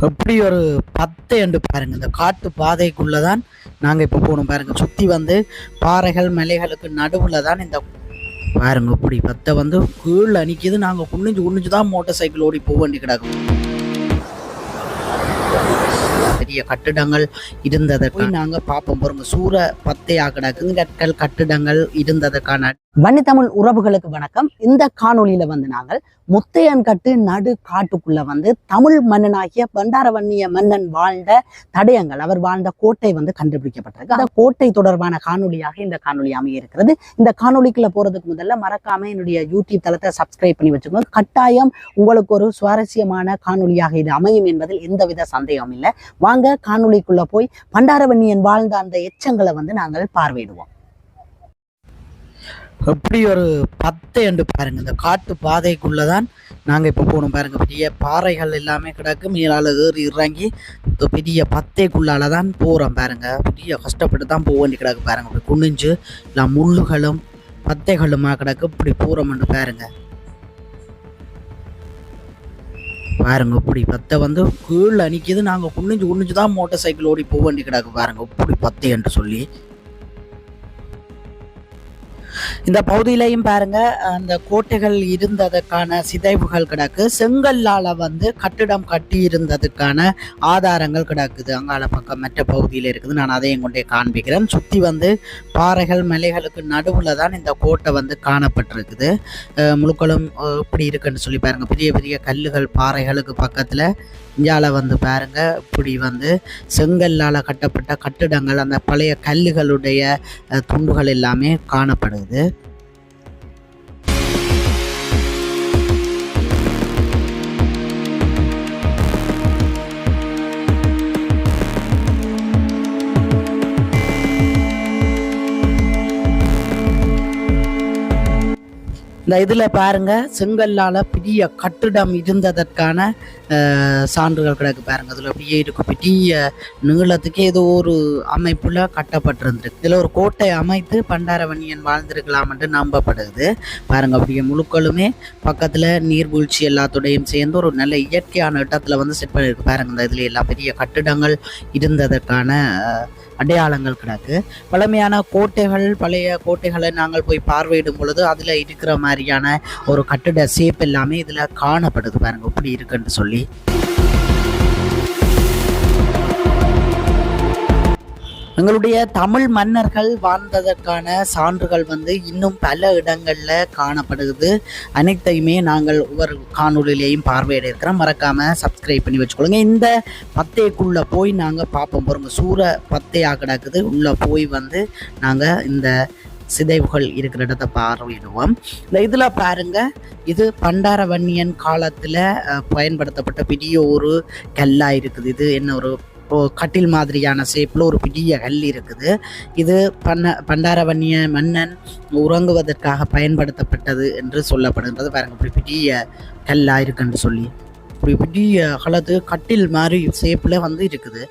எப்படி ஒரு பத்து என்று பாருங்க. இந்த காட்டு பாதைக்குள்ளே தான் நாங்கள் இப்போ போகணும் பாருங்கள் சுற்றி வந்து பாறைகள் மலைகளுக்கு நடுவில் தான் இந்த பாருங்க இப்படி பத்தை வந்து கீழே அணிக்குது. நாங்கள் குனிஞ்சு குனிஞ்சு தான் மோட்டர் சைக்கிள் ஓடி போக வேண்டி கிடக்கும் பெரிய கட்டிடங்கள் இருந்ததை போய் நாங்கள் பார்ப்போம் பாருங்க. சூற பத்தையாக கிடக்கு கற்கள் கட்டிடங்கள் இருந்ததற்கான வன்னித்தமிழ் உறவுகளுக்கு வணக்கம். இந்த காணொளியில வந்து நாங்கள் முத்தையன்கட்டு நடு காட்டுக்குள்ள வந்து தமிழ் மன்னனாகிய பண்டாரவன்னிய மன்னன் வாழ்ந்த தடயங்கள் அவர் வாழ்ந்த கோட்டை வந்து கண்டுபிடிக்கப்பட்டிருக்கு. அந்த கோட்டை தொடர்பான காணொளியாக இந்த காணொளி அமைய இருக்கிறது இந்த காணொளிக்குள்ள போறதுக்கு முதல்ல மறக்காம என்னுடைய யூடியூப் தளத்தை சப்ஸ்கிரைப் பண்ணி வச்சுக்கோங்க. கட்டாயம் உங்களுக்கு ஒரு சுவாரஸ்யமான காணொளியாக இது அமையும் என்பதில் எந்தவித சந்தேகம் இல்லை. வாங்க காணொளிக்குள்ள போய் பண்டாரவன்னியன் வாழ்ந்த அந்த எச்சங்களை வந்து நாங்கள் பார்வையிடுவோம். எப்படி ஒரு பத்து என்று பாருங்க. இந்த காட்டு பாதைக்குள்ள தான் நாங்கள் இப்போ போகணும் பாருங்க. பெரிய பாறைகள் எல்லாமே கிடக்கு. மேலால் ஏறி இறங்கி இந்த பெரிய பத்தைக்குள்ளால தான் போகிறோம் பாருங்க. பெரிய கஷ்டப்பட்டு தான் போக வேண்டி கிடக்கு பாருங்க. இப்படி குனிஞ்சு இல்லை முள்ளுகளும் பத்தைகளுமா கிடக்கு. இப்படி போகிறோம்னு பாருங்க. பாருங்க இப்படி பத்தை வந்து கீழே அணிக்கிது. நாங்கள் குனிஞ்சு குனிஞ்சு தான் மோட்டர் சைக்கிள் ஓடி போக வேண்டி கிடக்கு பாருங்க இப்படி பத்து என்று சொல்லி. இந்த பகுதியிலையும் பாருங்க அந்த கோட்டைகள் இருந்ததுக்கான சிதைவுகள் கிடக்கு. செங்கல்லால வந்து கட்டிடம் கட்டி இருந்ததுக்கான ஆதாரங்கள் கிடக்குது. அங்கால பக்கம் மற்ற பகுதியில் இருக்குது. நான் அதையும் கொண்டே காண்பிக்கிறேன். சுற்றி வந்து பாறைகள் மலைகளுக்கு நடுவில் தான் இந்த கோட்டை வந்து காணப்பட்டிருக்குது. முழுக்களும் இப்படி இருக்குன்னு சொல்லி பாருங்கள் பெரிய பெரிய கல்லுகள் பாறைகளுக்கு பக்கத்தில் இந்தியாவில் வந்து பாருங்க இப்படி வந்து செங்கல்லால் கட்டப்பட்ட கட்டிடங்கள் அந்த பழைய கல்லுகளுடைய துண்டுகள் எல்லாமே காணப்படுது. இந்த இதில் பாருங்கள் செங்கல்லால் பெரிய கட்டிடம் இருந்ததற்கான சான்றுகள் கிடக்கு பாருங்கள் அதில் அப்படியே இருக்கும் பெரிய நீளத்துக்கு ஏதோ ஒரு அமைப்பில் கட்டப்பட்டிருந்திருக்கு. இதில் ஒரு கோட்டை அமைத்து பண்டாரவன்னியன் வாழ்ந்திருக்கலாம் என்று நம்பப்படுது. பாருங்க அப்படியே முழுக்களுமே பக்கத்தில் நீர்வீழ்ச்சி எல்லாத்தோடையும் சேர்ந்து ஒரு நல்ல இயற்கையான இடத்துல வந்து செட் பண்ணியிருக்கு பாருங்கள் இந்த இதில் எல்லாம் பெரிய கட்டிடங்கள் இருந்ததற்கான அடையாளங்கள் கிடக்கு. பழமையான கோட்டைகள் பழைய கோட்டைகளை நாங்கள் போய் பார்வையிடும் பொழுது அதில் இருக்கிற மாதிரி மாதிரியான ஒரு கட்டிட சேப் எல்லாமே இதில் காணப்படுது பாருங்க. இப்படி இருக்குன்னு சொல்லி. எங்களுடைய தமிழ் மன்னர்கள் வாழ்ந்ததற்கான சான்றுகள் வந்து இன்னும் பல இடங்களில் காணப்படுது. அனைத்தையுமே நாங்கள் ஒவ்வொரு காணொலியிலையும் பார்வையிட இருக்கிறோம் மறக்காமல் சப்ஸ்கிரைப் பண்ணி வச்சுக்கொள்ளுங்க. இந்த பத்தைக்குள்ளே போய் நாங்கள் பார்ப்போம். பாருங்கள் சூற பத்தையாக கிடக்குது. உள்ளே போய் வந்து நாங்கள் இந்த சிதைவுகள் இருக்கிற இடத்தை பார்வையிடுவோம். இந்த இதில் பாருங்க இது பண்டாரவன்னியன் காலத்தில் பயன்படுத்தப்பட்ட பெரிய ஒரு கல்லாக இருக்குது. இது என்ன ஒரு கட்டில் மாதிரியான ஷேப்பில் ஒரு பெரிய கல் இருக்குது. இது பண்ண பண்டாரவன்னிய மன்னன் உறங்குவதற்காக பயன்படுத்தப்பட்டது என்று சொல்லப்படுகின்றது. பாருங்க இப்படி பெரிய கல்லாக இருக்குன்னு சொல்லி. இப்படி பெரிய காலத்து கட்டில் மாதிரி ஷேப்பில் வந்து இருக்குது.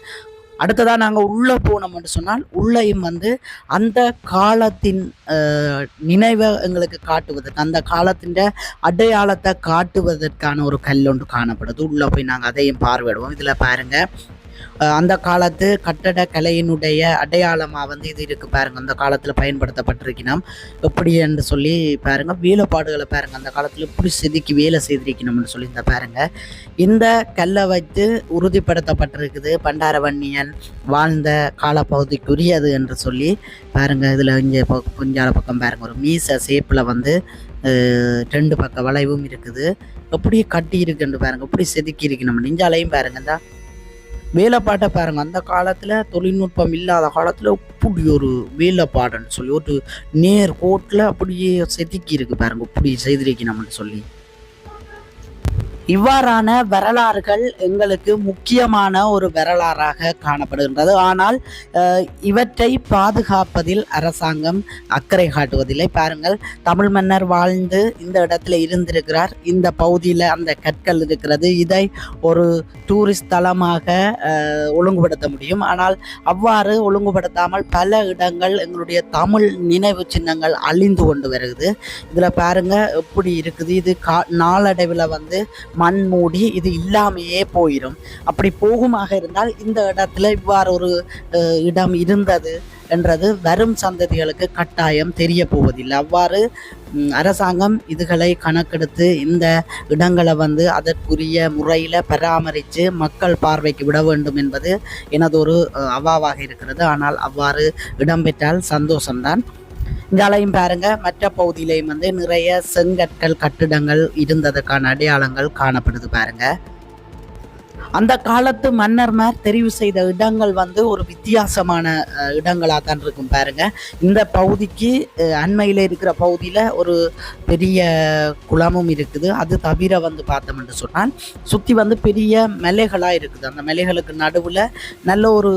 அடுத்ததாக நாங்கள் உள்ளே போனோம் என்று சொன்னால் உள்ளேயும் வந்து அந்த காலத்தின் அஹ், நினைவை எங்களுக்கு காட்டுவதற்கு அந்த காலத்தின் அடையாளத்தை காட்டுவதற்கான ஒரு கல் ஒன்று காணப்படுது. உள்ளே போய் நாங்கள் அதையும் பார்வையிடுவோம். இதில் பாருங்கள் அந்த காலத்து கட்டட கலையினுடைய அடையாளமாக வந்து இது இருக்குது பாருங்க. அந்த காலத்தில் பயன்படுத்தப்பட்டிருக்கணும். எப்படி என்று சொல்லி பாருங்க. வேலைப்பாடுகளை பாருங்க. அந்த காலத்தில் எப்படி செதுக்கி வேலை செய்திருக்கணும்னு சொல்லி இந்த பாருங்கள் இந்த கல்லை வைத்து உறுதிப்படுத்தப்பட்டிருக்குது. பண்டாரவன்னியன் வாழ்ந்த காலப்பகுதிக்குரியது என்று சொல்லி பாருங்க. இதில் இங்கே கொஞ்சால பக்கம் பாருங்கள் ஒரு மீச சேப்பில் வந்து ரெண்டு பக்க வளைவும் இருக்குது. எப்படி கட்டி இருக்குன்னு பாருங்கள் எப்படி செதுக்கி இருக்கணும். நெஞ்சாலையும் பாருங்க. இந்த வேலைப்பாட்டை பாருங்கள் அந்த காலத்தில் தொழில்நுட்பம் இல்லாத காலத்தில் இப்படி ஒரு வேலைப்பாடுன்னு சொல்லி ஒரு நேர் கோட்டில் அப்படியே செதுக்கி இருக்கு பாருங்க. இப்படி செய்திருக்கணும்னு சொல்லி. இவ்வாறான வரலாறுகள் எங்களுக்கு முக்கியமான ஒரு வரலாறாக காணப்படுகின்றது. ஆனால் இவற்றை பாதுகாப்பதில் அரசாங்கம் அக்கறை காட்டுவதில்லை. பாருங்கள் தமிழ் மன்னர் வாழ்ந்து இந்த இடத்துல இருந்திருக்கிறார். இந்த பகுதியில் அந்த கற்கள் இருக்கிறது. இதை ஒரு டூரிஸ்ட் தலமாக ஒழுங்குபடுத்த முடியும். ஆனால் அவ்வாறு ஒழுங்குபடுத்தாமல் பல இடங்கள் எங்களுடைய தமிழ் நினைவு சின்னங்கள் அழிந்து கொண்டு வருகிறது. இதில் பாருங்கள் எப்படி இருக்குது? இது கா நாளடைவில் வந்து மண் மூடி இது இல்லாமையே போயிடும் அப்படி போகுமாக இருந்தால் இந்த இடத்துல இவ்வாறு ஒரு இடம் இருந்தது என்றது வரும் சந்ததிகளுக்கு கட்டாயம் தெரிய போவதில்லை அவ்வாறு அரசாங்கம் இதுகளை கணக்கெடுத்து இந்த இடங்களை வந்து அதற்குரிய முறையில் பராமரித்து மக்கள் பார்வைக்கு விட வேண்டும் என்பது எனது ஒரு அவாவாக இருக்கிறது. ஆனால் அவ்வாறு இடம்பெற்றால் சந்தோஷம்தான். இங்காலையும் பாருங்க மற்ற பகுதியிலையும் வந்து நிறைய செங்கற்கள் கட்டிடங்கள் இருந்ததற்கான அடையாளங்கள் காணப்படுது பாருங்க. அந்த காலத்து மன்னர்மார் தெரிவு செய்த இடங்கள் வந்து ஒரு வித்தியாசமான இடங்களாக தான் இருக்கும் பாருங்க. இந்த பகுதிக்கு அண்மையில் இருக்கிற பகுதியில் ஒரு பெரிய குளமும் இருக்குது. அது தவிர வந்து பார்த்தோம்னு சொன்னால் சுற்றி வந்து பெரிய மலைகளாக இருக்குது. அந்த மலைகளுக்கு நடுவில் நல்ல ஒரு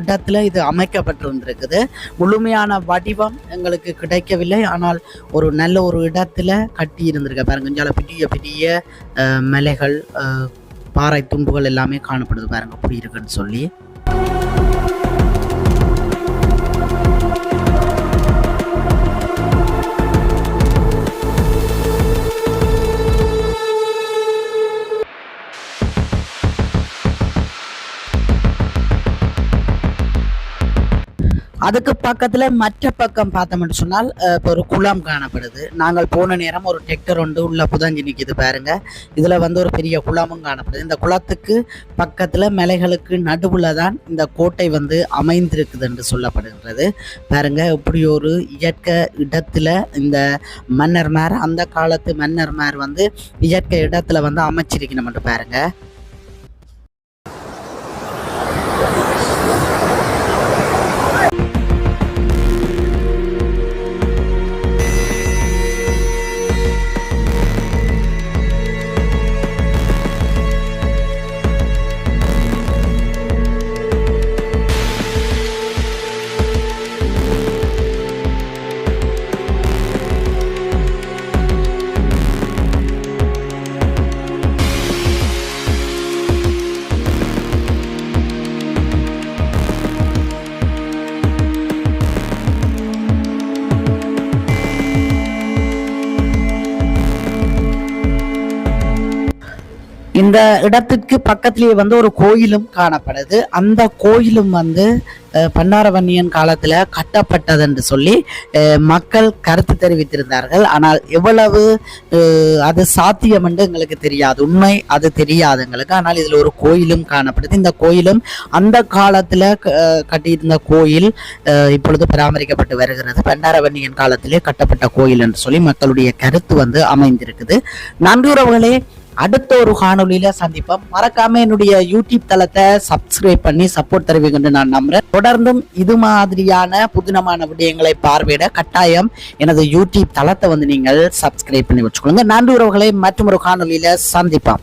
இடத்துல இது அமைக்கப்பட்டிருந்திருக்குது. முழுமையான வடிவம் எங்களுக்கு கிடைக்கவில்லை. ஆனால் ஒரு நல்ல ஒரு இடத்துல கட்டி இருந்திருக்க பாருங்க. இங்கால பெரிய பெரிய மலைகள் பாறை துண்டுகள் எல்லாமே காணப்படுது பாருங்க அப்படி இருக்குன்னு சொல்லி. அதுக்கு பக்கத்தில் மற்ற பக்கம் பார்த்தோம்னு சொன்னால் இப்போ ஒரு குளம் காணப்படுது. நாங்கள் போன நேரம் ஒரு டெக்டர் ஒன்று உள்ள புதஞ்சு நிற்கிது பாருங்க. இதில் வந்து ஒரு பெரிய குளமும் காணப்படுது. இந்த குளத்துக்கு பக்கத்தில் மலைகளுக்கு நடுவில் தான் இந்த கோட்டை வந்து அமைந்திருக்குது என்று சொல்லப்படுகிறது பாருங்க இப்படி ஒரு இயற்கை இடத்துல இந்த மன்னர்மார் அந்த காலத்து மன்னர்மார் வந்து இயற்கை இடத்துல வந்து அமைச்சிருக்கணும் பாருங்க. இந்த இடத்திற்கு பக்கத்திலேயே வந்து ஒரு கோயிலும் காணப்படுது. அந்த கோயிலும் வந்து அஹ், பண்டாரவன்னியன் காலத்தில் கட்டப்பட்டது என்று சொல்லி மக்கள் கருத்து தெரிவித்திருந்தார்கள். ஆனால் எவ்வளவு அது சாத்தியம் என்று எங்களுக்கு தெரியாது. உண்மை அது தெரியாது எங்களுக்கு. ஆனால் இதில் ஒரு கோயிலும் காணப்படுது. இந்த கோயிலும் அந்த காலத்தில் க- கட்டியிருந்த கோயில் இப்பொழுது பராமரிக்கப்பட்டு வருகிறது. பண்டாரவன்னியன் காலத்திலே கட்டப்பட்ட கோயில் என்று சொல்லி மக்களுடைய கருத்து வந்து அமைந்திருக்குது. நன்றி உறவுகளே. அடுத்த ஒரு காணொலியில சந்திப்போம். மறக்காம என்னுடைய யூடியூப் தளத்தை சப்ஸ்கிரைப் பண்ணி சப்போர்ட் தருவீங்கன்னு நான் நம்புறேன். தொடர்ந்தும் இது மாதிரியான புதினமான விடயங்களை பார்வையிட கட்டாயம் எனது யூடியூப் தளத்தை வந்து நீங்கள் சப்ஸ்கிரைப் பண்ணி வச்சுக்கொள்ளுங்க. நன்றி உறவுகளை மற்றும் ஒரு காணொளியில சந்திப்போம்.